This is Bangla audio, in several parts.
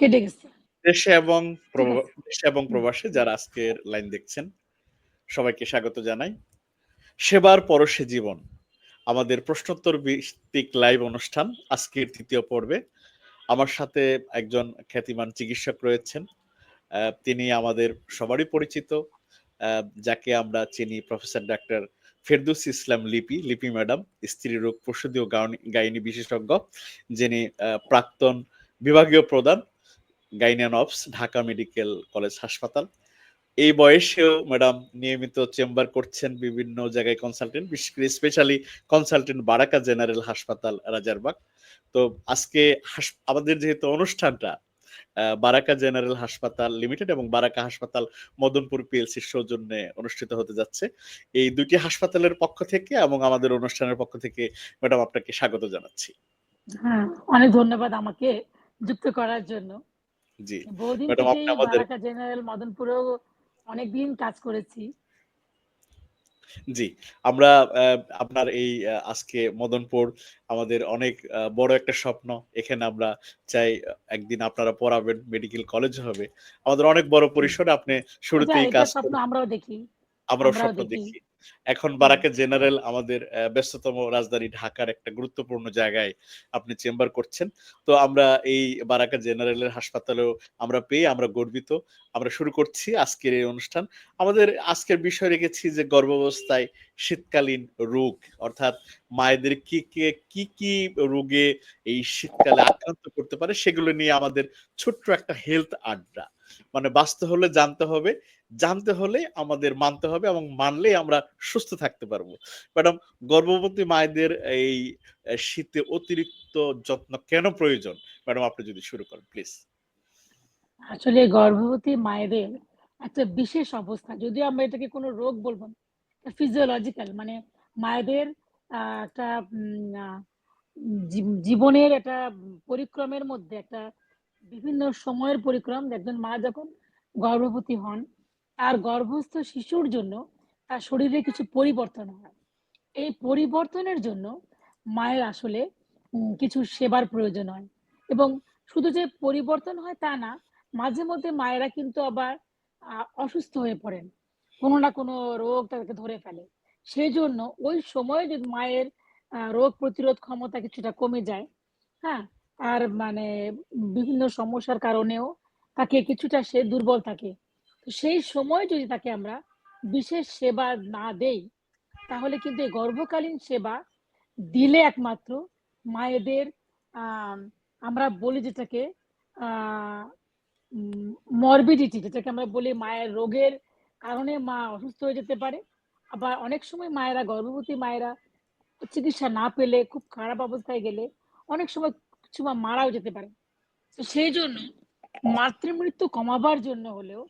কেটে গেছে দেশে এবং দেশে এবং প্রবাসে যারা আজকের লাইন দেখছেন সবাইকে স্বাগত জানাই। সেবার পরশে জীবন আমাদের প্রশ্নোত্তর ভিত্তিক লাইভ অনুষ্ঠান আজকের তৃতীয় পর্বে। আমার সাথে একজন খ্যাতিমান চিকিৎসক রয়েছেন আহ, তিনি আমাদের সবারই পরিচিত আহ, যাকে আমরা চিনি professor doctor Ferdous Islam Lipi Lipi madam স্ত্রী রোগ প্রসূতি ও গাইনি বিশেষজ্ঞ যিনি আহ, প্রাক্তন বিভাগীয় প্রধান গাইনিয়ান অফস ঢাকা মেডিকেল কলেজ হাসপাতাল। এই বয়সেও ম্যাডাম নিয়মিত চেম্বার করছেন বিভিন্ন জায়গায় কনসালটেন্ট বিশেষ করে স্পেশালি কনসালটেন্ট বারাকা জেনারেল হাসপাতাল, রাজারবাগ। তো আজকে আমাদের যেহেতু অনুষ্ঠানটা বারাকা জেনারেল হাসপাতাল লিমিটেড এবং বারাকা হাসপাতাল মদনপুর পিএলসির সৌজন্যে অনুষ্ঠিত হতে যাচ্ছে। এই দুটি হাসপাতালের পক্ষ থেকে এবং আমাদের অনুষ্ঠানের পক্ষ থেকে ম্যাডাম আপনাকে স্বাগত জানাচ্ছি। হ্যাঁ অনেক ধন্যবাদ আমাকে। যুক্ত করার জন্য। জি। বহুদিন আমাদের- বারাকা জেনারেল মদনপুরেও অনেকদিন কাজ করেছি। জি আমরা আপনার এই আজকে মদনপুর আমাদের অনেক বড় একটা স্বপ্ন। এখানে আমরা চাই একদিন আপনারা পড়াবেন মেডিকেল কলেজ হবে। আমাদের অনেক বড় পরিসরে আপনি শুরুতেই কাজ স্বপ্ন আমরাও দেখি। আমরাও স্বপ্ন দেখি। এখন বারাকা জেনারেল আমাদের ব্যস্ততম রাজধানী ঢাকার একটা গুরুত্বপূর্ণ জায়গায় আপনি চেম্বার করছেন। তো আমরা এই বারাকা জেনারেলের হাসপাতালেও আমরা পেয়ে আমরা গর্বিত। আমরা শুরু করছি আজকের এই অনুষ্ঠান। আমাদের আজকের বিষয় রেখেছি যে গর্ভাবস্থায় শীতকালীন রোগ, অর্থাৎ মায়েদের কি কি কি কি রোগে এই শীতকালে আক্রান্ত করতে পারে সেগুলো নিয়ে আমাদের ছোট্ট একটা হেলথ আড্ডা। মানে বাঁচতে হলে জানতে হবে, জানতে হলে আমাদের মানতে হবে এবং মানলে আমরা সুস্থ থাকতে পারব। ম্যাডাম, গর্ভবতী মায়েদের এই শীতে অতিরিক্ত যত্ন কেন প্রয়োজন? ম্যাডাম, আপনি যদি শুরু করেন, প্লিজ। আসলে গর্ভবতী মায়েদের একটা বিশেষ অবস্থা। যদিও আমরা এটাকে কোনো রোগ বলব না ফিজিওলজিক্যাল মানে মায়েদের একটা জীবনের একটা পরিক্রমের মধ্যে একটা বিভিন্ন সময়ের পরিক্রম। একজন মা যখন গর্ভবতী হন, তার গর্ভস্থ শিশুর জন্য তার শরীরে কিছু পরিবর্তন হয়। এই পরিবর্তনের জন্য মায়ের আসলে কিছু সেবার প্রয়োজন হয়। এবং শুধু যে পরিবর্তন হয় তা না, মাঝে মধ্যে মায়েরা কিন্তু আবার অসুস্থ হয়ে পড়েন। কোনো না কোনো রোগ তাদেরকে ধরে ফেলে। সেই জন্য ওই সময়ে যদি মায়ের রোগ প্রতিরোধ ক্ষমতা কিছুটা কমে যায় হ্যাঁ আর মানে বিভিন্ন সমস্যার কারণেও তাকে কিছুটা সে দুর্বল থাকে। তো সেই সময় যদি তাকে আমরা বিশেষ সেবা না দেই, তাহলে কিন্তু এই গর্ভকালীন সেবা দিলে একমাত্র মায়েদের আমরা বলি যেটাকে মরবিডিটি যেটাকে আমরা বলি মায়ের রোগের কারণে মা অসুস্থ হয়ে যেতে পারে। আবার অনেক সময় মায়েরা গর্ভবতী মায়েরা চিকিৎসা না পেলে, খুব খারাপ অবস্থায় গেলে অনেক সময় কিছু মা মারাও যেতে পারে। তো সেই জন্য মাতৃমৃত্যু কমাবার জন্য হলেও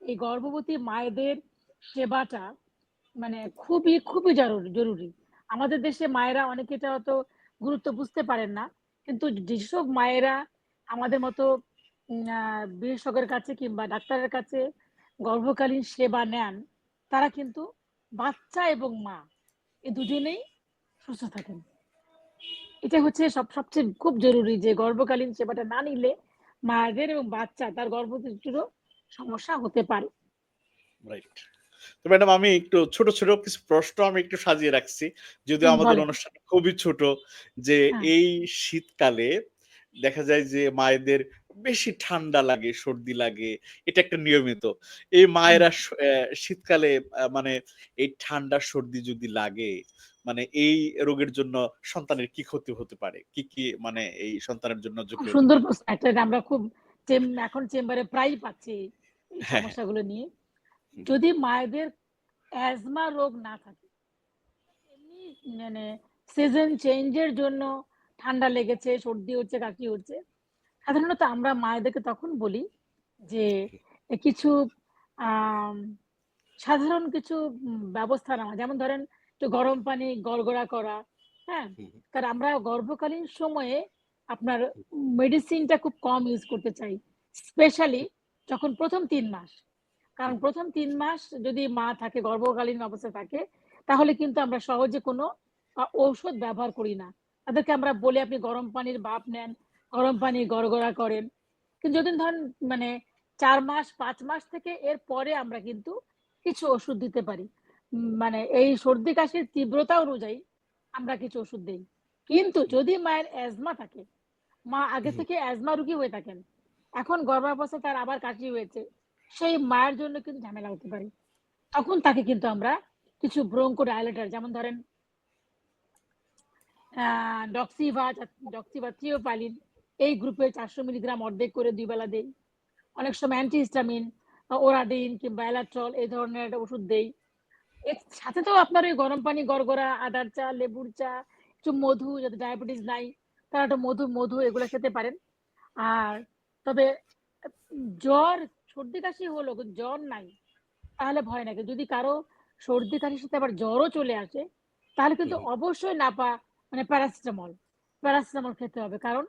এই গর্ভবতী মায়েদের সেবাটা মানে খুবই খুবই জরুরি জরুরি। আমাদের দেশে মায়েরা অনেকে এটা অত গুরুত্ব বুঝতে পারেন না, কিন্তু যেসব মায়েরা আমাদের মতো বিশেষজ্ঞের কাছে কিংবা ডাক্তারের কাছে গর্ভকালীন সেবা নেন, তারা কিন্তু বাচ্চা এবং মা এই দুজনেই সুস্থ থাকেন। এটা হচ্ছে সব সবচেয়ে খুব জরুরি যে গর্ভকালীন সেবাটা না নিলে মায়েদের এবং বাচ্চা তার গর্ভবতীরও সমস্যা হতে পারে। রাইট তো ম্যাডাম আমি একটু ছোট ছোট কিছু প্রশ্ন আমি একটু সাজিয়ে রাখছি। যদিও আমাদের অনুষ্ঠান খুবই ছোট যে হ্যাঁ। এই শীতকালে দেখা যায় যে মায়েদের বেশি ঠান্ডা লাগে সর্দি লাগে এটা একটা নিয়মিত। এই মায়েরা শীতকালে মানে এই ঠান্ডা সর্দি যদি লাগে মানে এই রোগের জন্য সন্তানের কি ক্ষতি হতে পারে? কি কি মানে এই সন্তানের জন্য সুন্দর প্রশ্ন। একটা আমরা খুব এখন চেম্বারে প্রায়ই পাচ্ছি হ্যাঁ। সমস্যাগুলো নিয়ে। যদি মায়েদের অ্যাজমা রোগ না থাকে এমনি মানে সিজন চেঞ্জের জন্য ঠান্ডা লেগেছে সর্দি হচ্ছে কাকি হচ্ছে সাধারণত আমরা মায়েদেরকে তখন বলি যে কিছু সাধারণ কিছু ব্যবস্থা নেওয়া। যেমন ধরেন একটু গরম পানি গড়গড়া করা হ্যাঁ। কারণ আমরা গর্ভকালীন সময়ে আপনার মেডিসিনটা খুব কম ইউজ করতে চাই স্পেশালি যখন প্রথম তিন মাস। কারণ প্রথম তিন মাস যদি মা থাকে গর্ভকালীন অবস্থা থাকে তাহলে কিন্তু আমরা সহজে কোনো ঔষধ ব্যবহার করি না। তাদেরকে আমরা বলি আপনি গরম পানির বাপ নেন গরম পানি গড়গড়া করেন। কিন্তু যদি ধরেন মানে চার মাস পাঁচ মাস থেকে এর পরে আমরা কিন্তু কিছু ওষুধ দিতে পারি। মানে এই সর্দি কাশির তীব্রতা অনুযায়ী আমরা কিছু ওষুধ দিই কিন্তু যদি মায়ের অ্যাজমা থাকে, মা আগে থেকে অ্যাজমা রোগী হয়ে থাকেন। এখন গর্ভাবস্থায় তার আবার কাশি হয়েছে। সেই মায়ের জন্য কিন্তু ঝামেলা হতে পারে। তখন তাকে কিন্তু আমরা কিছু ব্রঙ্কোডাইলেটর যেমন ধরেন ডক্সিভা, ডক্সিভা থিওফাইলিন এই গ্রুপের ৪০০ মিলিগ্রাম অর্ধেক করে দুই বেলা দেই। অনেক সময় অ্যান্টিহিস্টামিন, ওরাডিন কিংবা এলাট্রল এই ধরনের একটা ওষুধ দেই। এর সাথে তো আপনার ওই গরম পানি গড়গড়া, আদার চা, লেবুর চা, একটু মধু যাদের ডায়াবেটিস নাই তারা একটু মধু, মধু এগুলো খেতে পারেন। আর তবে জ্বর, সর্দি কাশি হলো জ্বর নাই, তাহলে ভয় নাই। যদি কারও সর্দি কাশির সাথে আবার জ্বরও চলে আসে, তাহলে কিন্তু। অবশ্যই নাপা মানে প্যারাসিটামল, প্যারাসিটামল খেতে হবে। কারণ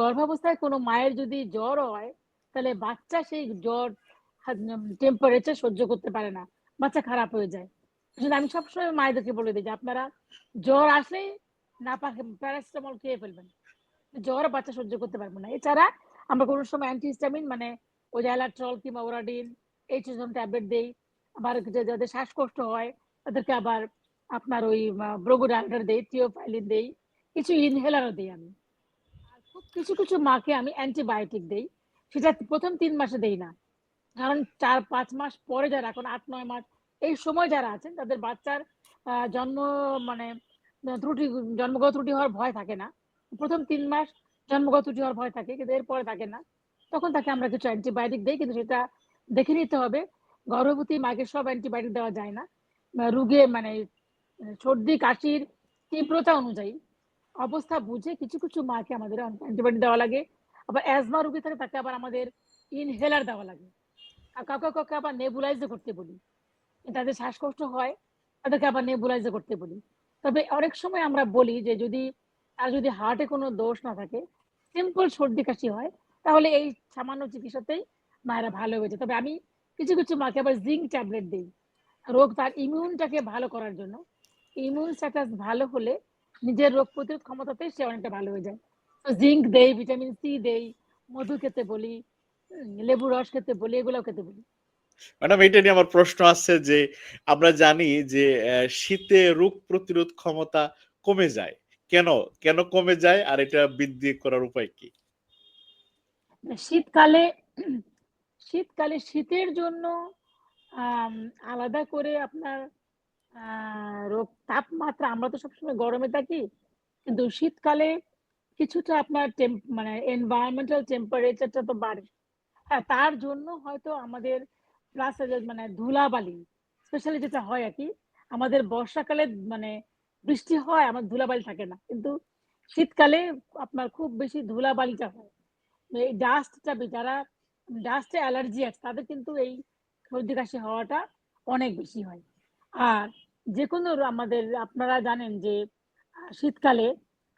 গর্ভাবস্থায় কোনো মায়ের যদি জ্বর হয়, তাহলে বাচ্চা সেই জ্বর টেম্পারেচার সহ্য করতে পারে না। বাচ্চা খারাপ হয়ে যায়। এজন্য আমি সবসময় মায়েদেরকে বলে দিই যে আপনারা জ্বর আসলেই নাপা প্যারাসিটামল খেয়ে ফেলবেন। জ্বর বাচ্চা সহ্য করতে পারবে না। এছাড়া আমরা কোনো সময় অ্যান্টিহিস্টামিন মানে ওই যে এলাট্রল কিংবা ওরাডিন এই সিজম ট্যাবলেট দেই। আবার যাদের শ্বাসকষ্ট হয় তাদেরকে আবার আপনার ওই মা ব্রঙ্কোডাইলেটর দেই, থিওফাইলিন দেই। কিছু ইনহেলারও দিই আমি। খুব কিছু, কিছু মাকে আমি অ্যান্টিবায়োটিক দেই। সেটা ১ম ৩ মাসে দেই না। কারণ ৪-৫ মাস পরে যারা এখন ৮-৯ মাস এই সময় যারা আছেন তাদের বাচ্চার জন্ম মানে ত্রুটি জন্মগত ত্রুটি হওয়ার ভয় থাকে না। ১ম ৩ মাস জন্মগত ত্রুটি হওয়ার ভয় থাকে কিন্তু এরপরে থাকে না। তখন তাকে আমরা কিছু অ্যান্টিবায়োটিক দিই কিন্তু সেটা দেখে নিতে হবে। গর্ভবতী মাকে সব অ্যান্টিবায়োটিক দেওয়া যায় না। রুগে মানে সর্দি কাশির তীব্রতা অনুযায়ী অবস্থা বুঝে কিছু, কিছু মাকে আমাদের অ্যান্টিবায়োটিক দেওয়া লাগে। আবার অ্যাজমা রুগী থাকে তাকে আবার আমাদের ইনহেলার দেওয়া লাগে। আর কাউকে, কাউকে আবার নেবুলাইজ করতে বলি। তাদের শ্বাসকষ্ট হয় তাদেরকে আবার নেবুলাইজ ও করতে বলি। তবে অনেক সময় আমরা বলি যে যদি তার যদি হার্টে কোনো দোষ না থাকে, সিম্পল সর্দি কাশি হয়, তাহলে এই সামান্য চিকিৎসাতেই মায়েরা ভালো হয়ে যায়। তবে আমি কিছু, কিছু মাকে আবার জিঙ্ক ট্যাবলেট দিই রোগ তার ইমিউনটাকে ভালো করার জন্য। ইমিউন স্ট্যাটাস ভালো হলে নিজের রোগ প্রতিরোধ ক্ষমতাতেই সে অনেকটা ভালো হয়ে যায়। তো জিঙ্ক দেই, ভিটামিন সি দেই, মধু খেতে বলি, লেবুর রস খেতে বলি, এগুলাও খেতে বলি। ম্যাডাম এটা নিয়ে আমার প্রশ্ন আছে যে আমরা জানি যে শীতে রোগ প্রতিরোধ ক্ষমতা কমে যায়। কেন? কেন কমে যায়? আর এটা বৃদ্ধি করার উপায় কি? শীতকালে শীতকালে শীতের জন্য আলাদা করে আপনার রোগ তাপমাত্রা আমরা তো সবসময় গরমে থাকি। কিন্তু শীতকালে কিছুটা আপনার মানে এনভায়রনমেন্টাল টেম্পারেচারটা তো বাড়ে। হ্যাঁ, তার জন্য হয়তো আমাদের প্লাস মানে ধুলাবালি স্পেশালি যেটা হয় আরকি, আমাদের বর্ষাকালে মানে বৃষ্টি হয়, আমার ধুলাবালি থাকে না। কিন্তু শীতকালে আপনার খুব বেশি ধুলাবালিটা হয়। এই ডাস্টটা যারা ডাস্টে অ্যালার্জি আছে তাদের কিন্তু এই সর্দি কাশি হওয়াটা অনেক বেশি হয়। আর যেকোনো আমাদের আপনারা জানেন যে শীতকালে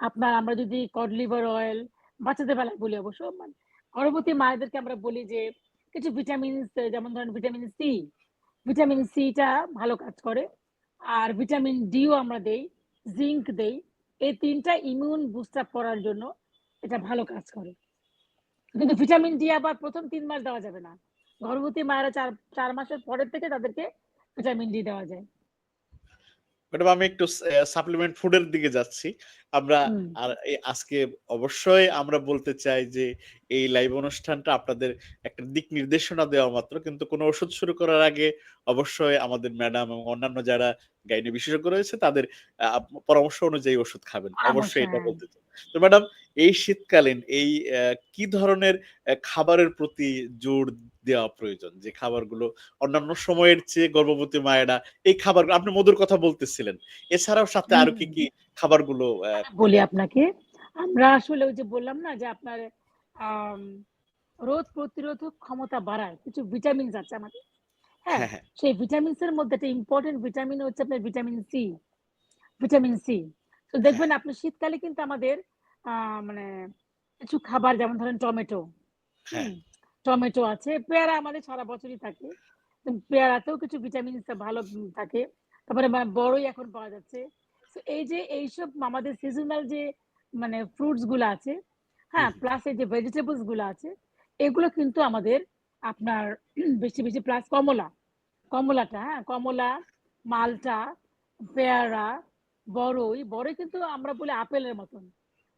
আপনার আমরা যদি কড লিভার অয়েল বাচ্চাদের বেলায় বলি অবশ্য মানে গর্ভবতী মায়েদেরকে আমরা বলি যে কিছু ভিটামিনস যেমন ধরেন ভিটামিন সি, ভিটামিন সিটা ভালো কাজ করে। আর ভিটামিন ডিও আমরা দেই, জিঙ্ক দেই। এই তিনটা ইমিউন বুস্ট আপ করার জন্য এটা ভালো কাজ করে। কিন্তু ভিটামিন ডি আবার ১ম ৩ মাস দেওয়া যাবে না। গর্ভবতী মায়েরা ৪ ৪ মাসের পরের থেকে তাদেরকে ভিটামিন ডি দেওয়া যায়। ম্যাডাম আমি একটু সাপ্লিমেন্ট ফুড এর দিকে যাচ্ছি। আমরা আর আজকে অবশ্যই আমরা বলতে চাই যে এই লাইভ অনুষ্ঠানটা আপনাদের একটা দিক নির্দেশনা দেওয়া মাত্র। কিন্তু কোন ওষুধ শুরু করার আগে অবশ্যই আমাদের ম্যাডাম এবং অন্যান্য যারা গাইনি বিশেষজ্ঞ রয়েছে তাদের পরামর্শ অনুযায়ী ওষুধ খাবেন। অবশ্যই এটা। বলতে চাই। তো ম্যাডাম এই শীতকালীন এই কি ধরনের খাবারের প্রতি জোর দেওয়া প্রয়োজন? যে খাবারগুলো অন্যান্য সময়ের চেয়ে গর্ভবতী মায়েরা এই খাবারগুলো আপনি মধুর কথা বলতেছিলেন। এছাড়াও সাথে আরও কি, কি খাবারগুলো অ্যা বলি আপনাকে। আমরা আসলে ওই যে বললাম না যে আপনার রোগ প্রতিরোধক ক্ষমতা বাড়ায়। কিছু ভিটামিন আছে আমাদের। হ্যাঁ? হ্যাঁ, হ্যাঁ। সেই ভিটামিনস এর মধ্যে একটা ইম্পর্টেন্ট ভিটামিন হচ্ছে আপনার ভিটামিন সি। Vitamin C. তো হ্যাঁ। দেখবেন আপনি শীতকালে কিন্তু আমাদের মানে কিছু খাবার যেমন ধরেন টমেটো, হ্যাঁ। টমেটো আছে, পেয়ারা আমাদের সারা বছরই থাকে। পেয়ারাতেও কিছু ভিটামিনস ভালো থাকে। তারপরে বড়ই এখন পাওয়া যাচ্ছে। তো এই যে এইসব আমাদের সিজনাল যে মানে ফ্রুটসগুলা আছে, হ্যাঁ? প্লাস এই যে ভেজিটেবলসগুলা আছে, এগুলো কিন্তু আমাদের আপনার বেশি, বেশি প্লাস কমলা। কমলাটা হ্যাঁ? কমলা, মালটা, পেয়ারা, বড়ই, বড়ই কিন্তু আমরা বলি আপেলের মতন।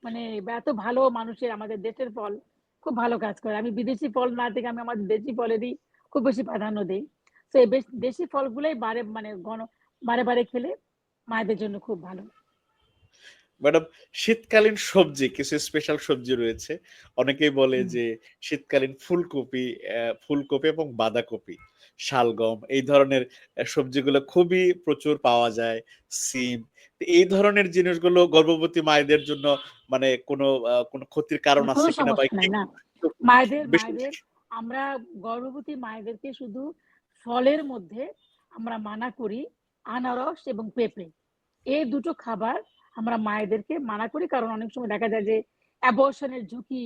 মানে এত ভালো মানুষের আমাদের দেশের ফল খুব ভালো কাজ করে। আমি বিদেশি ফল না থেকে আমি আমার দেশি ফলেরই খুব বেশি প্রাধান্য দিই তো এই দেশি ফলগুলোই বারে মানে গণ বারে, বারে খেলে মায়েদের জন্য খুব ভালো। ম্যাডাম শীতকালীন সবজি কিছু স্পেশাল সবজি রয়েছে। অনেকেই বলে যে শীতকালীন ফুলকপি, ফুলকপি এবং বাঁধাকপি, শালগম এই ধরনের সবজিগুলো খুবই প্রচুর পাওয়া যায়। সিম। এই ধরনের জিনিসগুলো গর্ভবতী মায়েদের জন্য মানে কোনো কোনো ক্ষতির কারণ আছে কিনা বা মায়েদের মায়েদের আমরা গর্ভবতী মায়েদেরকে শুধু ফলের মধ্যে আমরা মানা করি আনারস এবং পেঁপে। এই দুটো খাবার আমরা মায়েদেরকে মানা করি কারণ অনেক সময় দেখা যায় যে অ্যাবর্শন এর ঝুঁকি,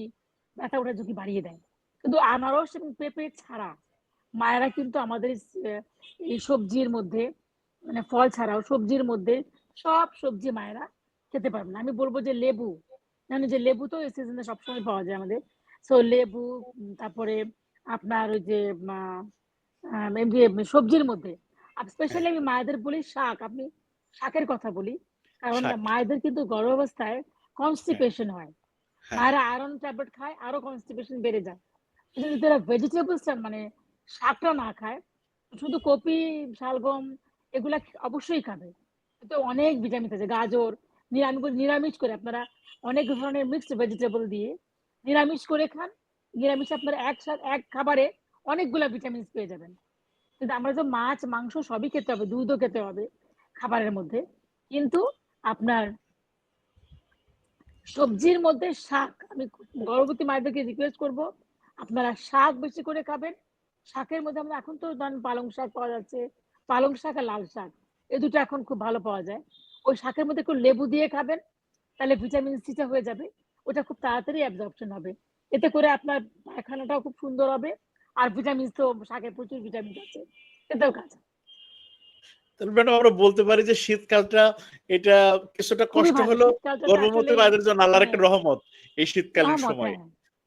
ব্যথা ওঠার ঝুঁকি বাড়িয়ে দেয়। কিন্তু আনারস এবং পেঁপে ছাড়া মায়েরা কিন্তু আমাদের এই সবজির মধ্যে মানে ফল ছাড়াও সবজির মধ্যে সব সবজি মায়েরা খেতে পারবে না। আমি বলব যে লেবু, জানেন যে লেবু তো এই সিজনে সবসময় পাওয়া যায় আমাদের। সো লেবু তারপরে আপনার ওই যে সবজির মধ্যে। স্পেশালি আমি মায়েদের বলি শাক। আপনি শাকের কথা বলি। কারণ মায়েদের কিন্তু গর্ভাবস্থায়। কনস্টিপেশন হয়। হ্যাঁ। মায়েরা আয়রন ট্যাবলেট খায় আরও কনস্টিপেশন বেড়ে যায়। ভেজিটেবলস মানে শাকটা না খায়, শুধু কপি, শালগম এগুলা অবশ্যই খাবে। এতে অনেক ভিটামিন আছে। গাজর, নিরা আমি বলি নিরামিষ করে আপনারা অনেক ধরনের মিক্সড ভেজিটেবল দিয়ে নিরামিষ করে খান। নিরামিষ আপনারা এক এক খাবারে অনেকগুলা ভিটামিন পেয়ে যাবেন। কিন্তু আমরা তো মাছ, মাংস সবই খেতে হবে, দুধও খেতে হবে খাবারের মধ্যে। কিন্তু আপনার সবজির মধ্যে শাক আমি গর্ভবতী মায়েদেরকে রিকোয়েস্ট করব, আপনারা শাক বেশি করে খাবেন। শাকের মধ্যে আমরা এখন তো ধরেন পালং শাক পাওয়া যাচ্ছে। পালং শাক আর লাল শাক। এই ২ টা এখন খুব ভালো পাওয়া যায়। ওই শাকের মধ্যে একটু লেবু দিয়ে খাবেন। তাহলে ভিটামিন সি টা হয়ে যাবে। ওটা খুব তাড়াতাড়ি অ্যাবজর্পশন হবে। এতে করে আপনার পায়খানাটাও খুব সুন্দর হবে। আর ভিটামিন তো শাকে প্রচুর ভিটামিন আছে। এটাও কাজ তাহলে ম্যাডাম আমরা বলতে পারি যে শীতকালটা এটা কিছুটা কষ্ট ভালো। গর্ভবতী মায়েদের জন্য আল্লাহর একটা হ্যাঁ। রহমত এই শীতকালীন সময়ে।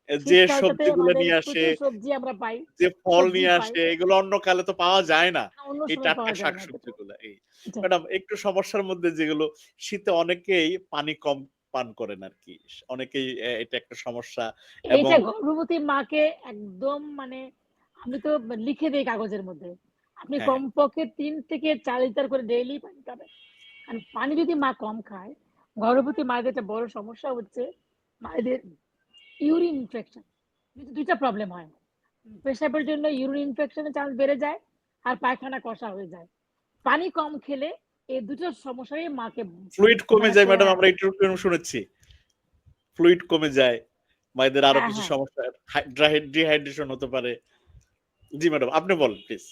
যে সবজিগুলো নিয়ে আসে সবজি আমরা পাই। যে ফল নিয়ে আসে এগুলো অন্য কালে তো পাওয়া যায় না। এই টাটকা না এই। ম্যাডাম একটু সমস্যার মধ্যে যেগুলো শীতে অনেকেই পানি কম পান করেন আরকি। অনেকেই এটা একটা সমস্যা এবং গর্ভবতী মাকে একদম মানে আমি তো লিখে দেই কাগজের মধ্যে। আপনি হ্যাঁ। কমপক্ষে ৩ থেকে ৪ লিটার করে ডেইলি পানি খাবেন। কারণ পানি যদি মা কম খায়, গর্ভবতী মায়েদের একটা বড় সমস্যা হচ্ছে মায়েদের ইউরিন ইনফেকশন। ২ টা প্রবলেম হয়। পেশাবের জন্য ইউরিন ইনফেকশন এর চান্স বেড়ে যায় আর পায়খানা কষা হয়ে যায়। পানি কম খেলে এই ২ টো সমস্যাই মাকে ফ্লুইড কমে মানে যায় ম্যাডাম। আমরা একটু শুনেছি। ফ্লুইড কমে যায়। মায়েদের আরও হ্যাঁ, কিছু হ্যাঁ। সমস্যা হাই ডিহাইড্রেশন হতে পারে। জি ম্যাডাম আপনি বলেন প্লিজ।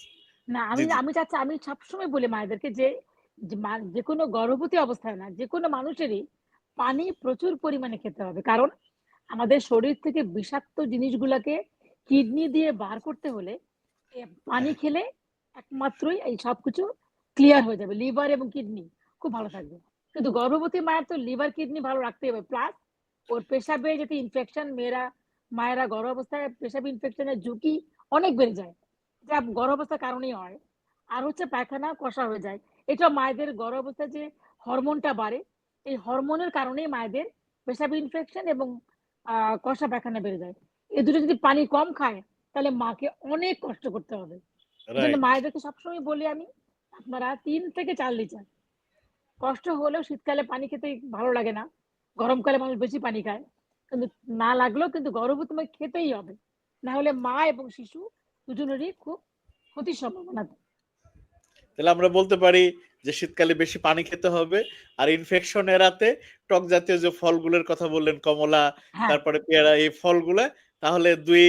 না আমি আমি চাচ্ছি আমি সবসময় বলি মায়েদেরকে যে, যে মা যেকোনো গর্ভবতী অবস্থায় না, যেকোনো মানুষেরই পানি প্রচুর পরিমাণে খেতে হবে। কারণ আমাদের শরীর থেকে বিষাক্ত জিনিসগুলাকে কিডনি দিয়ে বার করতে হলে পানি। খেলে একমাত্রই এই সবকিছু ক্লিয়ার হয়ে যাবে। লিভার এবং কিডনি খুব ভালো থাকবে। কিন্তু গর্ভবতী মায়ের তো লিভার, কিডনি ভালো রাখতেই হবে। প্লাস ওর পেশাবে যদি ইনফেকশন মেয়েরা মায়েরা গর্ভাবস্থায় পেশাব ইনফেকশনের ঝুঁকি অনেক বেড়ে যায়। যা গর্ভ অবস্থার কারণেই হয়। আর হচ্ছে পায়খানা কষা হয়ে যায়। এটা মায়েদের গর্ভ অবস্থায় যে হরমোনটা বাড়ে, এই হরমোনের কারণেই মায়েদের পেশাব ইনফেকশন এবং কষা পায়খানা বেড়ে যায়। এই দুটো যদি পানি কম খায়, তাহলে মাকে অনেক কষ্ট করতে হবে। মায়েদেরকে সবসময় বলি আমি, আপনারা ৩ থেকে ৪ লিটার। কষ্ট হলেও শীতকালে পানি খেতে ভালো লাগে না। গরমকালে মানুষ বেশি পানি খায়। কিন্তু না লাগলেও কিন্তু গর্ভবতী মাকে খেতেই হবে। না হলে মা এবং শিশু দুজনেরই খুব ক্ষতির সম্ভাবনা থাকে। তাহলে আমরা বলতে পারি যে শীতকালে বেশি পানি খেতে হবে। আর ইনফেকশন এড়াতে টক জাতীয় যে ফলগুলোর কথা বললেন কমলা, হ্যাঁ। তারপরে পেয়ারা এই ফলগুলা তাহলে দুই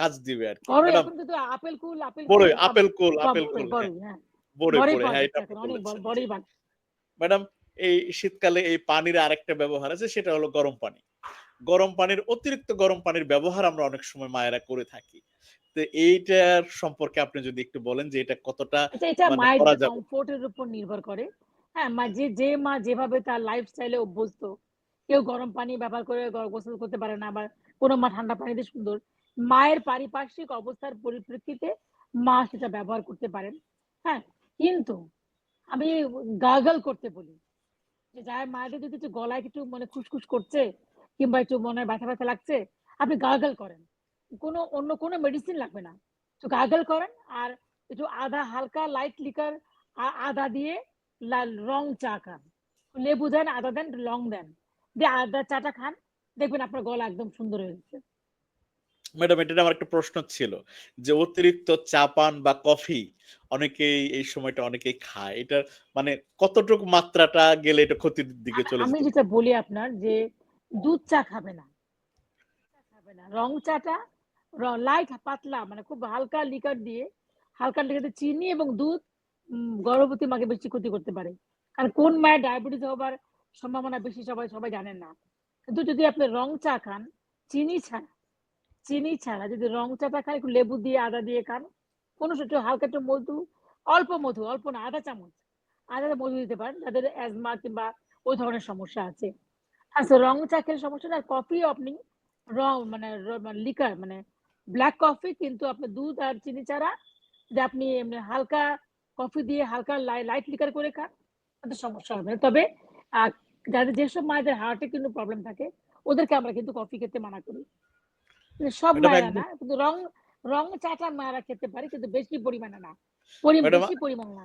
কাজ দিবে কিন্তু আপেল কুল, আপেল কুল বড়ই, আপেল কুল, আপেল কুল হ্যাঁ। বড়ই হ্যাঁ। বড়ই, হ্যাঁ, এটা ম্যাডাম এই শীতকালে এই পানির আরেকটা ব্যবহার আছে সেটা হলো গরম পানি। গরম পানির অতিরিক্ত গরম পানির ব্যবহার আমরা অনেক সময় মায়েরা করে থাকি। তো এইটার সম্পর্কে আপনি যদি একটু বলেন যে এটা কতটা আচ্ছা এটা মানে মায়ের করা যে যাবে? কমফোর্ট এর উপর নির্ভর করে। হ্যাঁ, মা যে, যে মা যেভাবে তার লাইফস্টাইল অভ্যস্ত। কেউ গরম পানি ব্যবহার করে গোসল করতে পারে না। আবার কোন মা ঠান্ডা পানিতে সুন্দর। মায়ের পারিপার্শ্বিক অবস্থার পরিপ্রেক্ষিতে মা সেটা ব্যবহার করতে পারেন হ্যাঁ কিন্তু আমি গার্গল করতে বলি যে যার মায়েদের যদি একটু গলায় একটু মানে খুসখুস করছে কিংবা একটু মনে ব্যথা ব্যথা লাগছে আপনি গার্গল করেন কোনো অন্য কোনো মেডিসিন লাগবে না। তো গার্গল করেন আর একটু আধা হালকা লাইট লিকার আদা দিয়ে লাল রং চা খান। লেবু দেন আদা দেন লং দেন। দিয়ে আদা চাটা খান দেখবেন আপনার গলা একদম সুন্দর হয়ে গেছে। ম্যাডাম এটা আমার একটা প্রশ্ন ছিল যে অতিরিক্ত চা পান বা কফি অনেকেই এই সময়টা অনেকেই খায়। এটা মানে কতটুকু মাত্রাটা গেলে এটা ক্ষতির দিকে চলে আমি যেটা বলি আপনার যে দুধ চা খাবে না চা খাবে না রং চাটা লাইট পাতলা মানে খুব হালকা লিকার দিয়ে, হালকা দিয়ে চিনি এবং দুধ গর্ভবতী মাকে বেশি ক্ষতি করতে পারে। কারণ কোন মায়ের ডায়াবেটিস হবার সম্ভাবনা বেশি সবাই সবাই জানেন না। কিন্তু যদি আপনি রং চা খান, চিনি ছাড়া চিনি ছাড়া যদি রং চাটা খান, একটু লেবু দিয়ে, আদা দিয়ে খান, কোনো একটু হালকা একটু মধু, অল্প মধু, অল্প না, আধা চামচ আদা মধু দিতে পারেন, যাদের অ্যাজমা কিংবা ওই ধরনের সমস্যা আছে। আচ্ছা রং চা খেলে সমস্যা না কফি আপনি রং মানে লিকার মানে ব্ল্যাক কফি কিন্তু আপনি দুধ আর চিনি ছাড়া যে আপনি এমনি হালকা কফি দিয়ে হালকা লাইট লিকার করে খান তাদের সমস্যা হবে না। তবে যাদের যেসব মায়েদের হার্টে কিন্তু প্রবলেম থাকে ওদেরকে আমরা কিন্তু কফি খেতে মানা করি। সব মায়েরা না কিন্তু রং রং চাটা মায়েরা খেতে পারে কিন্তু বেশি পরিমাণে না। বেশি পরিমাণ না।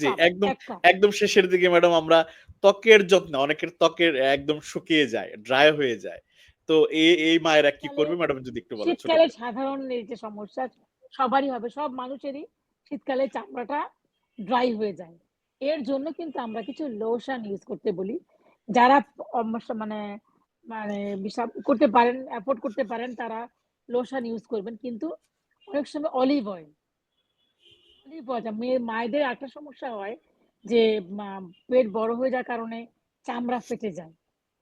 জি একদম একদম শেষের দিকে ম্যাডাম আমরা ত্বকের যত্ন অনেকের ত্বকের একদম শুকিয়ে যায় ড্রাই হয়ে যায়। তো এই এই মায়েরা কি করবে ম্যাডাম যদি একটু বলেন শীতকালে সাধারণ এই যে সমস্যা সবারই হবে সব মানুষেরই শীতকালে চামড়াটা ড্রাই হয়ে যায়। এর জন্য কিন্তু আমরা কিছু লোশন ইউজ করতে বলি। যারা মানে মানে বিশা- করতে পারেন অ্যাফোর্ড করতে পারেন তারা লোশন ইউজ করবেন। কিন্তু অনেক সময় অলিভ অয়েল অলিভ অয়েল মেয়ে মায়েদের একটা সমস্যা হয় যে পেট বড় হয়ে যাওয়ার কারণে চামড়া ফেটে যায়।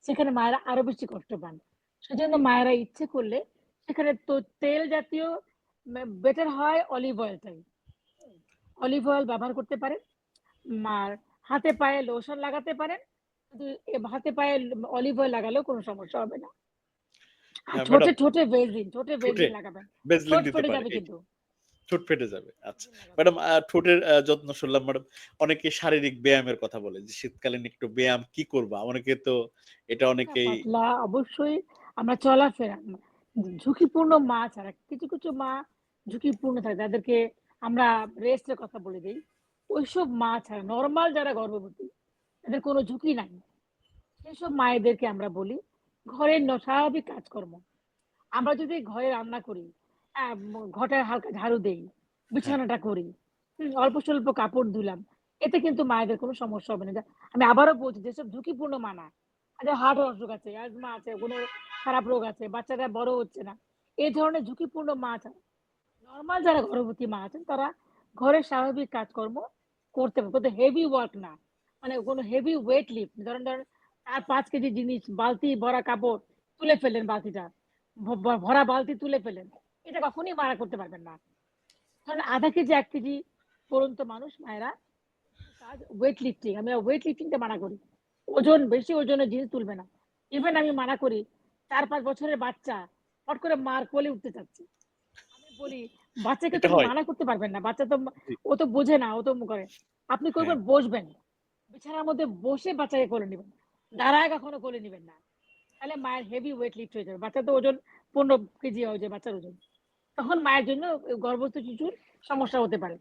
সেখানে মায়েরা আরও বেশি কষ্ট পান। সেজন্য মায়েরা ইচ্ছে করলে সেখানে তো তেল জাতীয় বেটার হয় অলিভ অয়েলটাই অলিভ অয়েল ব্যবহার করতে পারেন। আর হাতে পায়ে লোশন লাগাতে পারেন। হাতে পায়ে অলিভ অয়েল লাগালেও কোনো সমস্যা হবে না। হ্যাঁ ঠোঁটে ঠোঁটে ভেজিন ঠোঁটে ভেজিন লাগাবেন। ঠোঁট ফেটে যাবে কিন্তু। ঠোঁট ফেটে যাবে আচ্ছা। ম্যাডাম ঠোঁটের যত্ন শুনলাম ম্যাডাম অনেকে শারীরিক ব্যায়ামের কথা বলে যে শীতকালীন একটু ব্যায়াম কি করবা? অনেকে তো এটা অনেকেই অবশ্যই আমরা চলাফেরা ঝুঁকিপূর্ণ মা ছাড়া কিছু কিছু মা ঝুঁকিপূর্ণ থাকে তাদেরকে আমরা রেস্টের কথা বলে দিই। ওইসব মা ছাড়া নর্মাল যারা গর্ভবতী তাদের কোনো ঝুঁকি নাই। সেসব মায়েদেরকে আমরা বলি ঘরের স্বাভাবিক কাজকর্ম। আমরা যদি ঘরে রান্না করি উম, হালকা ঝাড়ু দেই বিছানাটা করি অল্প স্বল্প কাপড় ধুলাম এতে কিন্তু মায়েদের কোনো সমস্যা হবে না। আমি আবারও বলছি যেসব ঝুঁকিপূর্ণ মানা আচ্ছা হার্ট অসুখ আছে, অ্যাজমা আছে, কোনো খারাপ রোগ আছে বাচ্চাটা বড় হচ্ছে না এই ধরনের ঝুঁকিপূর্ণ মা আছে। নর্মাল যারা গর্ভবতী মা আছেন, তারা ঘরের স্বাভাবিক কাজকর্ম করতে পারে, কিন্তু হেভি ওয়ার্ক না। মানে কোনো হেভি ওয়েট লিফট ধরেন ধরেন আর পাঁচ কেজি জিনিস, বালতি, ভরা কাপড়, তুলে ফেললেন বালতিটা ভরা বালতি তুলে ফেলেন এটা কখনই মারা করতে পারবেন না। কারণ আধা কেজি, এক কেজি পর্যন্ত মানুষ, মায়েরা কাজ ওয়েট লিফটিং আমি ওয়েট লিফটিংটা মানা করি। ওজন বেশি ওজনের জিনিস তুলবে না। ইভেন আমি মানা করি চার পাঁচ বছরের বাচ্চা হট করে মার কোলে উঠতে চাচ্ছে। আমি বলি বাচ্চাকে হয়। মানা করতে পারবেন না বাচ্চা তো ও তো বোঝে না ও তো করে। আপনি হ্যাঁ। করবেন বসবেন বিছানার মধ্যে বসে বাচ্চাকে কোলে নেবেন দাঁড়ায় কখনো কোলে নেবেন না। তাহলে মায়ের হেভি ওয়েট লিফট হয়ে যাবে। বাচ্চা তো ওজন পনেরো কেজি হয়ে যায় বাচ্চার ওজন। তখন মায়ের জন্য গর্ভস্থ শিশুর সমস্যা হতে পারে।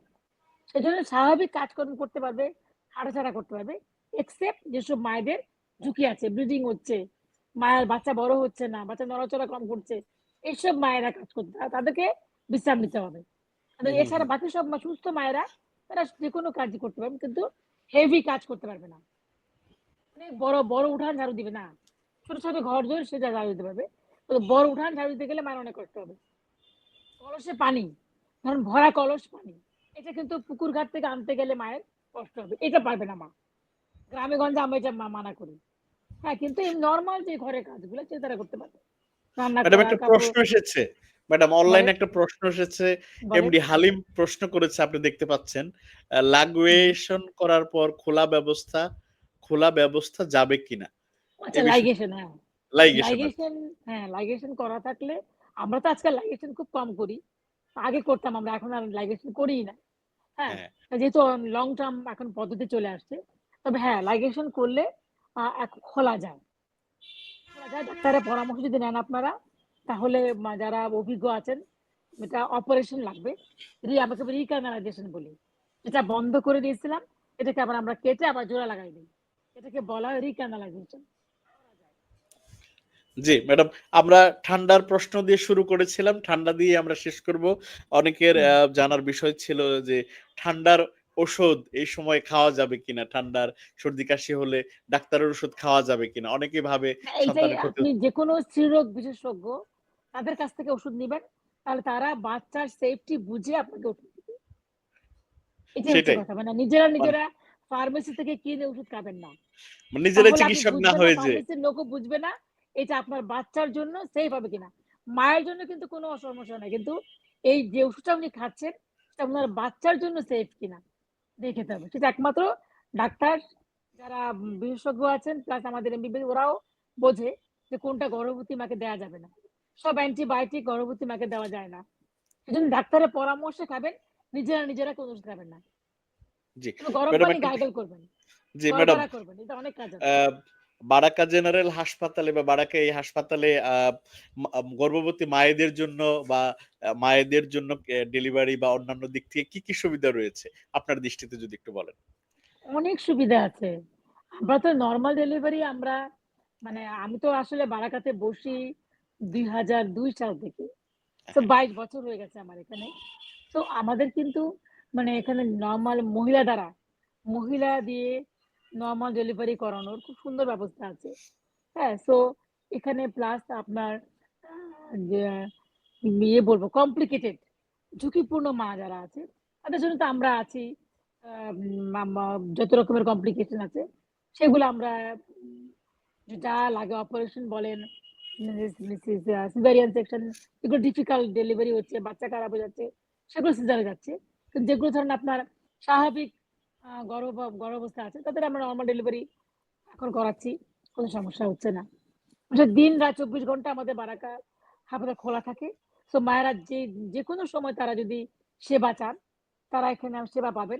সেজন্য স্বাভাবিক কাজকর্ম করতে পারবে হাঁটাছাড়া করতে পারবে এক্সেপ্ট যেসব মায়েদের ঝুঁকি আছে ব্লিডিং হচ্ছে মায়ের বাচ্চা বড় হচ্ছে না বাচ্চা নড়াচড়া কম করছে এইসব মায়েরা কাজ করতে তাদেরকে বিশ্রাম নিতে হবে। এছাড়া বাকি সব সুস্থ মায়েরা তারা যে কোনো কাজই করতে পারবে কিন্তু হেভি কাজ করতে পারবে না। অনেক বড় বড় উঠান ঝাড়ু দিবে না। ছোট ছোট ঘর ধরে সেটা ঝাড়ু দিতে পারবে। বড় উঠান ঝাড়ু দিতে গেলে মায়ের অনেক কষ্ট হবে। কলসে পানি। ধরুন ভরা কলস পানি। এটা কিন্তু পুকুর ঘাট থেকে আনতে গেলে মায়ের কষ্ট হবে। এটা পারবে না মা। গ্রামে গঞ্জে আমরা এটা মানা করি হ্যাঁ কিন্তু এই নর্মাল যে ঘরের কাজগুলো সে তারা করতে পারবে ম্যাডাম একটা প্রশ্ন এসেছে ম্যাডাম অনলাইনে একটা প্রশ্ন এসেছে এমডি হালিম প্রশ্ন করেছে আপনি দেখতে পাচ্ছেন। লাগুয়েশন করার পর খোলা ব্যবস্থা খোলা ব্যবস্থা যাবে কিনা আচ্ছা লাইগেশন হ্যাঁ লাইগেশন লাইগেশন হ্যাঁ লাইগেশন করা থাকলে আমরা তো আজকাল লাইগেশন খুব কম করি। আগে করতাম আমরা এখন আর লাইগেশন করিই না। হ্যাঁ? হ্যাঁ। যেহেতু লং টার্ম এখন পদ্ধতি চলে আসছে। তবে হ্যাঁ, লাইগেশন করলে এক খোলা যায়। খোলা যায় ডাক্তারের পরামর্শ যদি নেন আপনারা তাহলে যারা অভিজ্ঞ আছেন এটা অপারেশন লাগবে। রি আমরা এটাকে বলি। এটা বন্ধ করে দিয়েছিলাম এটাকে আবার আমরা কেটে আবার জোড়া লাগাই দিই এটাকে বলা হয় রিক্যানালাইজেশন। জি, ম্যাডাম আমরা ঠান্ডার প্রশ্ন দিয়ে শুরু করেছিলাম। ঠান্ডা দিয়ে আমরা শেষ করব। অনেকের জানার বিষয় ছিল যে ঠান্ডার ঔষধ এই সময় খাওয়া যাবে কিনা? ঠান্ডার সর্দি-কাশি হলে ডাক্তারের ওষুধ খাওয়া যাবে কিনা? অনেকে ভাবে আপনি যেকোনো স্ত্রীরোগ বিশেষজ্ঞ তাদের কাছ থেকে ওষুধ নিবেন। তাহলে তারা বাচ্চার সেফটি বুঝে আপনাকে ওষুধ সেটাই। মানে নিজেরা, মানে নিজেরা ফার্মেসি থেকে কিনে ওষুধ খাবেন না। নিজেরাই তাহলে চিকিৎসক না হয়ে যে লোকও বুঝবে না এটা আপনার বাচ্চার জন্য সেফ হবে কিনা। মায়ের জন্য কিন্তু কোনো সমস্যা নাই। কিন্তু এই যে ওষুধটা আপনি খাচ্ছেন সেটা আপনার বাচ্চার জন্য সেফ কিনা খেতে হবে। সেটা একমাত্র ডাক্তার যারা বিশেষজ্ঞ আছেন প্লাস আমাদের এমবিবিএস ওরাও বোঝে যে কোনটা গর্ভবতী মাকে দেওয়া যাবে না। সব অ্যান্টিবায়োটিক গর্ভবতী মাকে দেওয়া যায় না। সেজন্য ডাক্তারের পরামর্শে খাবেন। নিজেরা, নিজেরা কোনো ওষুধ খাবেন না। জি। গরম পানি গার্গল করবেন। জি, ম্যাডাম করবেন। এটা অনেক কাজ আছে। বারাকা জেনারেল হাসপাতালে বা বারাকা এই হাসপাতালে গর্ভবতী মায়েদের জন্য বা মায়েদের জন্য ডেলিভারি বা অন্যান্য দিক থেকে কি, কি সুবিধা রয়েছে? আপনার দৃষ্টিতে যদি একটু বলেন। অনেক সুবিধা আছে। আমরা তো নর্মাল ডেলিভারি আমরা মানে আমি তো আসলে বারাকাতে বসি ২০০২ সাল থেকে। তো বাইশ বছর হয়ে গেছে আমার এখানে। তো আমাদের কিন্তু মানে এখানে নর্মাল মহিলা দ্বারা, মহিলা দিয়ে নরমাল ডেলিভারি করানোর খুব সুন্দর ব্যবস্থা আছে। হ্যাঁ? সো এখানে প্লাস আপনার ইয়ে বলব কমপ্লিকেটেড ঝুঁকিপূর্ণ মা যারা আছে তাদের জন্য তো আমরা আছি। যত রকমের কমপ্লিকেশন আছে সেগুলো আমরা যা লাগে অপারেশন বলেন, সিজারিয়ান সেকশন এগুলো ডিফিকাল্ট ডেলিভারি হচ্ছে, বাচ্চা খারাপ হয়ে যাচ্ছে সেগুলো সিজারে যাচ্ছে। কিন্তু যেগুলো ধরেন আপনার স্বাভাবিক গর্ভ গর্ভাবস্থা আছে তাদের আমরা নর্মাল ডেলিভারি এখন করাচ্ছি। কোনো সমস্যা হচ্ছে না। আচ্ছা দিন-রাত ২৪ ঘণ্টা আমাদের বারাকা হাসপাতাল খোলা থাকে। সো মায়েরা যে, যেকোনো সময় তারা যদি সেবা চান, তারা এখানে সেবা পাবেন।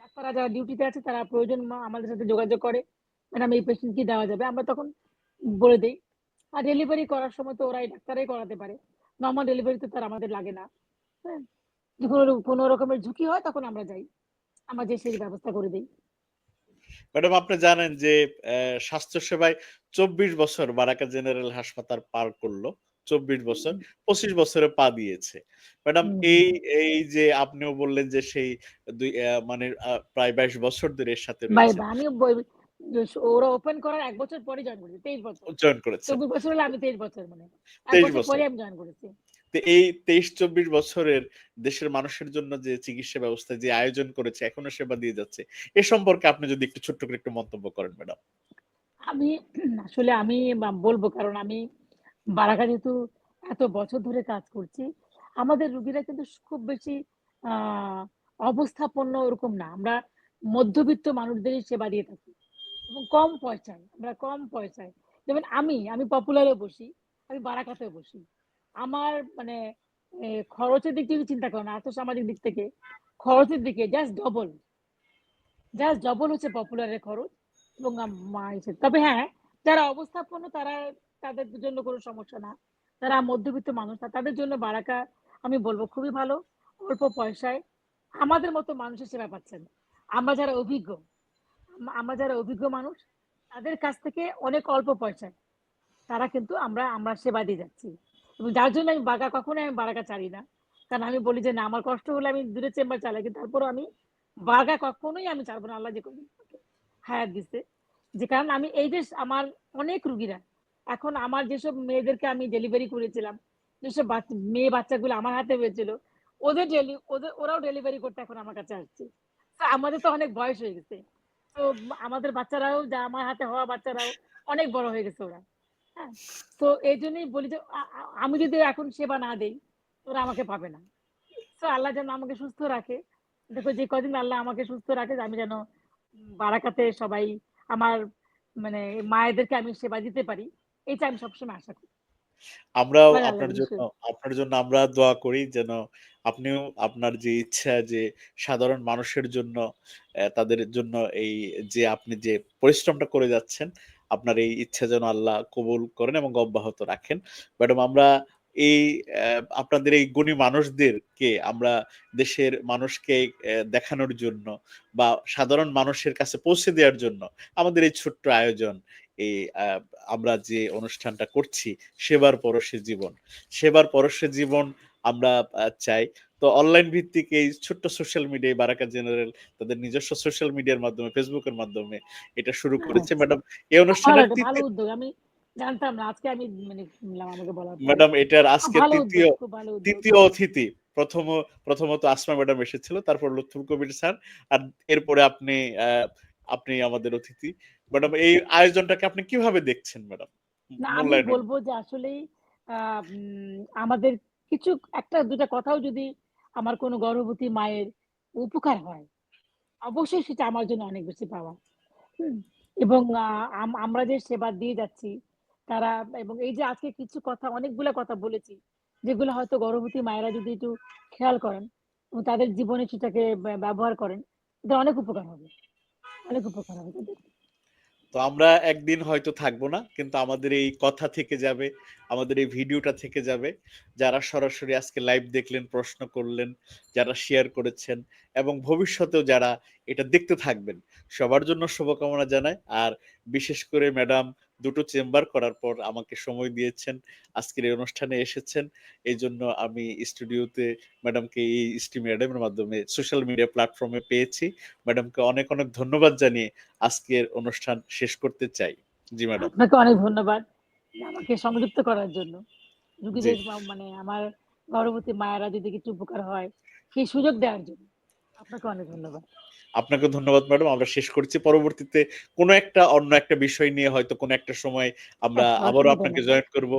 ডাক্তাররা যারা ডিউটিতে আছে, তারা প্রয়োজন আমাদের সাথে যোগাযোগ করে। ম্যাডাম এই পেশেন্ট কি দেওয়া যাবে? আমরা তখন বলে দেই। আর ডেলিভারি করার সময় তো ওরাই ডাক্তাররাই করাতে পারে। নর্মাল ডেলিভারি তো তার আমাদের লাগে না। হ্যাঁ? কোনো কোনো রকমের ঝুঁকি হয়, তখন আমরা যাই। আমরা যেয়ে সেই ব্যবস্থা করে দেই। ম্যাডাম আপনি জানেন যে অ্যা স্বাস্থ্যসেবায় ২৪ বছর বারাকা জেনারেল হাসপাতাল পার করল। ২৪ বছর। ২৫ বছরে পা দিয়েছে। ম্যাডাম এই, এই যে আপনিও বললেন যে সেই দুই মানে প্রায় ২২ বছর ধরে এর সাথে ওরা ওপেন করার ১ বছর পরে জয়েন করেছি। ২৩ বছর। জয়েন করেছেন। ২৪ বছর হলে আমি ২৩ বছর মানে। ১ ২৩ বছর বছর। পরে আমি জয়েন করেছি। এই ২৩-২৪ বছরের দেশের মানুষের জন্য যে চিকিৎসা ব্যবস্থা যে আয়োজন করেছে, এখনও সেবা দিয়ে যাচ্ছে। এ সম্পর্কে আপনি যদি একটু ছোট্ট করে একটু মন্তব্য করেন ম্যাডাম। আমি আসলে আমি বলব কারণ আমি বারাকা যেহেতু এত বছর ধরে কাজ করছি, আমাদের রুগীরা কিন্তু খুব বেশি অবস্থাপন্ন ওরকম না। আমরা মধ্যবিত্ত মানুষদেরই সেবা দিয়ে থাকি। এবং কম পয়সায়, আমরা কম পয়সায়। যেমন আমি, আমি পপুলারে বসি, আমি বারাকাতেও বসি। আমার মানে খরচের দিক থেকে চিন্তা করেন, আর্থসামাজিক দিক থেকে খরচের দিকে জাস্ট ডবল। জাস্ট ডবল হচ্ছে পপুলার এর খরচ এবং তবে হ্যাঁ, যারা অবস্থাপন্ন তারা তাদের জন্য কোনো সমস্যা না। যারা মধ্যবিত্ত মানুষ তা তাদের জন্য বারাকা আমি বলব খুবই ভালো। অল্প পয়সায় আমাদের মতো মানুষের সেবা পাচ্ছেন। আমরা যারা অভিজ্ঞ, আমরা যারা অভিজ্ঞ মানুষ তাদের কাছ থেকে অনেক অল্প পয়সায় তারা কিন্তু আমরা আমরা সেবা দিয়ে যাচ্ছি। এবং যার জন্য আমি বাগা কখনোই আমি বারাকা ছাড়ি না। কারণ আমি বলি যে না আমার কষ্ট হলে আমি দূরে চেম্বার চালাই। কিন্তু তারপরেও আমি বাগা কখনোই আমি ছাড়ব না। আল্লাহ যে কদিন হায়াত দিছে। যে কারণ আমি এই যে আমার অনেক রুগীরা এখন আমার যেসব মেয়েদেরকে আমি ডেলিভারি করেছিলাম, যেসব মেয়ে বাচ্চাগুলো আমার হাতে হয়েছিল, ওদের ডেলি ওদের ওরাও ডেলিভারি করতে এখন আমার কাছে আসছে। তো আমাদের তো অনেক বয়স হয়ে গেছে। তো আমাদের বাচ্চারাও যা আমার হাতে হওয়া বাচ্চারাও অনেক বড় হয়ে গেছে ওরা। হ্যাঁ? তো এইজন্যই বলি যে আমি যদি এখন সেবা না দেই, ওরা আমাকে পাবে না। তো আল্লাহ যেন আমাকে সুস্থ রাখে। দেখো যে কদিন আল্লাহ আমাকে সুস্থ রাখে আমি যেন বারাকাতে সবাই আমার মানে মায়েদেরকে আমি সেবা দিতে পারি। এইটা আমি সবসময় আশা করি। আমরাও আপনার জন্য আপনার জন্য আমরা দোয়া করি যেন আপনিও আপনার যে ইচ্ছা যে সাধারণ মানুষের জন্য তাদের জন্য এই যে আপনি যে পরিশ্রমটা করে যাচ্ছেন, আপনার এই ইচ্ছা যেন আল্লাহ কবুল করেন এবং অব্যাহত রাখেন। ম্যাডাম, আমরা এই আপনাদের এই গুণী মানুষদেরকে, আমরা দেশের মানুষকে দেখানোর জন্য বা সাধারণ মানুষের কাছে পৌঁছে দেওয়ার জন্য আমাদের এই ছোট্ট আয়োজন, এই আমরা যে অনুষ্ঠানটা করছি, সেবার পরশে জীবন। সেবার পরশে জীবন আমরা চাই। তো অনলাইন ভিত্তিক এই ছোট্ট সোশ্যাল মিডিয়ায় বারাকা জেনারেল তাদের নিজস্ব সোশ্যাল মিডিয়ার মাধ্যমে এর মাধ্যমে এটা শুরু করেছে। আচ্ছা। ম্যাডাম এই ভালো অনুষ্ঠানের ভালো উদ্যোগ। আমি জানতাম না। আজকে আমি মানে আমাকে পরে। ম্যাডাম এটার আজকে ভালো ৩য় উদ্যোগ, খুব ভালো উদ্যোগ। ৩য় অতিথি। প্রথম প্রথমত আসমা ম্যাডাম এসেছিল। তারপর লুৎফুল কবির স্যার। আর এরপরে আপনি আপনি আমাদের অতিথি। ম্যাডাম এই আয়োজনটাকে আপনি কীভাবে দেখছেন ম্যাডাম? না আমি বলব যে আসলেই আ উম আমাদের কিছু ১ টা ২ টা কথাও যদি আমার কোনো গর্ভবতী মায়ের উপকার হয়, অবশ্যই সেটা আমার জন্য অনেক বেশি পাওয়া। এবং আম আমরা যে সেবা দিয়ে যাচ্ছি তারা এবং এই যে আজকে কিছু কথা অনেকগুলো কথা বলেছি, যেগুলো হয়তো গর্ভবতী মায়েরা যদি একটু খেয়াল করেন এবং তাদের জীবনে সেটাকে ব্যবহার করেন, এটা অনেক উপকার হবে। অনেক উপকার হবে তাদের। তো আমরা একদিন হয়তো থাকব না। কিন্তু আমাদের এই কথা থেকে যাবে, আমাদের এই ভিডিওটা থেকে যাবে। যারা সরাসরি আজকে লাইভ দেখলেন, প্রশ্ন করলেন, যারা শেয়ার করেছেন এবং ভবিষ্যতেও যারা এটা দেখতে থাকবেন, সবার জন্য শুভকামনা জানাই। আর বিশেষ করে ম্যাডাম ২ টো চেম্বার করার পর আমাকে সময় দিয়েছেন। আজকের এই অনুষ্ঠানে এসেছেন। এই জন্য আমি স্টুডিওতে ম্যাডামকে এই স্টিম ম্যাডামের মাধ্যমে সোশ্যাল মিডিয়া প্ল্যাটফর্মে পেয়েছি। ম্যাডামকে অনেক, অনেক ধন্যবাদ জানিয়ে আজকের অনুষ্ঠান শেষ করতে চাই। জি ম্যাডাম। আপনাকে অনেক ধন্যবাদ আমাকে সংযুক্ত করার জন্য। রোগীদের মানে আমার গর্ভবতী মায়েরা যদি কিছু উপকার হয়, সেই সুযোগ দেওয়ার জন্য। আপনাকে অনেক ধন্যবাদ। আপনাকেও ধন্যবাদ ম্যাডাম। আমরা শেষ করছি। পরবর্তীতে কোনো একটা অন্য একটা বিষয় নিয়ে হয়তো কোনো একটা সময় আমরা আচ্ছা, আবারও আপনাকে নাই। জয়েন করব।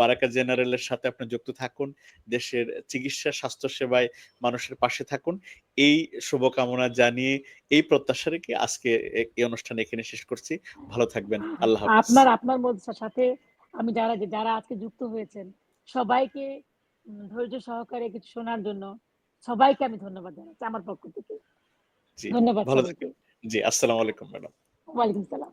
বারাকা জেনারেলের সাথে আপনি যুক্ত থাকুন। দেশের চিকিৎসা স্বাস্থ্য সেবায় মানুষের পাশে থাকুন। এই শুভকামনা জানিয়ে এই প্রত্যাশা রেখে আজকে এই অনুষ্ঠান এখানে শেষ করছি। ভালো থাকবেন। আল্লাহ হাফেজ। আপনার আপনার মধ্যে সাথে আমি যারা যারা আজকে যুক্ত হয়েছেন, সবাইকে ধৈর্য সহকারে কিছু শোনার জন্য সবাইকে আমি ধন্যবাদ জানাচ্ছি আমার পক্ষ থেকে। জি, ধন্যবাদ ভালো। থাকবেন। জি, আসসালামু আলাইকুম ম্যাডাম। ওয়ালাইকুম সালাম।